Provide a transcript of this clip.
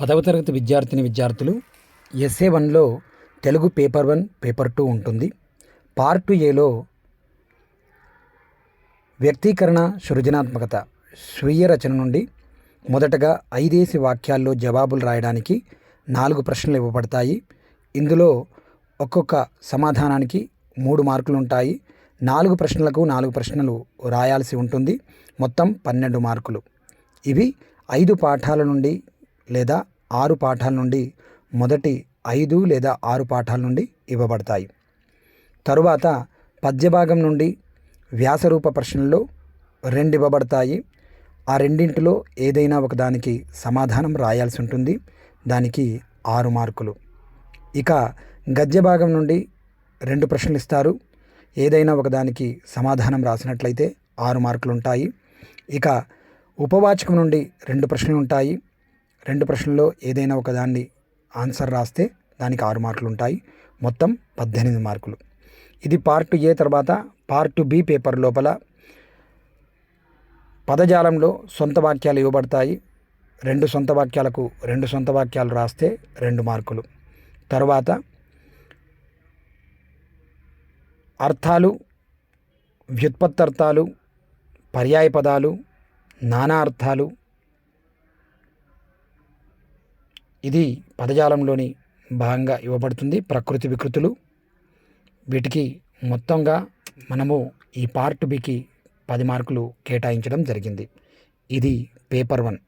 పదవ తరగతి విద్యార్థిని విద్యార్థులు ఎస్ఏ వన్లో Telugu paper one paper two ఉంటుంది. పార్ట్ ఏలో వ్యక్తీకరణ సృజనాత్మకత స్వీయ రచన నుండి మొదటగా ఐదేసి వాక్యాల్లో జవాబులు రాయడానికి నాలుగు ప్రశ్నలు ఇవ్వబడతాయి. ఇందులో ఒక్కొక్క సమాధానానికి మూడు మార్కులు ఉంటాయి. నాలుగు ప్రశ్నలకు నాలుగు ప్రశ్నలు రాయాల్సి ఉంటుంది. మొత్తం పన్నెండు మార్కులు. ఇవి ఐదు పాఠాల నుండి లేదా ఆరు పాఠాల నుండి మొదటి ఐదు లేదా ఆరు పాఠాల నుండి ఇవ్వబడతాయి. తరువాత పద్యభాగం నుండి వ్యాసరూప ప్రశ్నల్లో రెండు ఇవ్వబడతాయి. ఆ రెండింటిలో ఏదైనా ఒకదానికి సమాధానం రాయాల్సి ఉంటుంది. దానికి ఆరు మార్కులు. ఇక గద్య భాగం నుండి రెండు ప్రశ్నలు ఇస్తారు. ఏదైనా ఒకదానికి సమాధానం రాసినట్లయితే ఆరు మార్కులు ఉంటాయి. ఇక ఉపవాచకం నుండి రెండు ప్రశ్నలు ఉంటాయి. రెండు ప్రశ్నల్లో ఏదైనా ఒకదాన్ని ఆన్సర్ రాస్తే దానికి ఆరు మార్కులు ఉంటాయి. మొత్తం పద్దెనిమిది మార్కులు. ఇది పార్ట్ ఏ తర్వాత పార్ట్ బి పేపర్ లోపల పదజాలంలో సొంత వాక్యాలు ఇవ్వబడతాయి. రెండు సొంత వాక్యాలకు రెండు సొంత వాక్యాలు రాస్తే రెండు మార్కులు. తర్వాత అర్థాలు వ్యుత్పత్తర్థాలు పర్యాయ పదాలు నానా అర్థాలు ఇది పదజాలంలోని భాగంగా ఇవ్వబడుతుంది. ప్రకృతి వికృతులు. వీటికి మొత్తంగా మనము ఈ పార్ట్ బికి పది మార్కులు కేటాయించడం జరిగింది. ఇది పేపర్ వన్.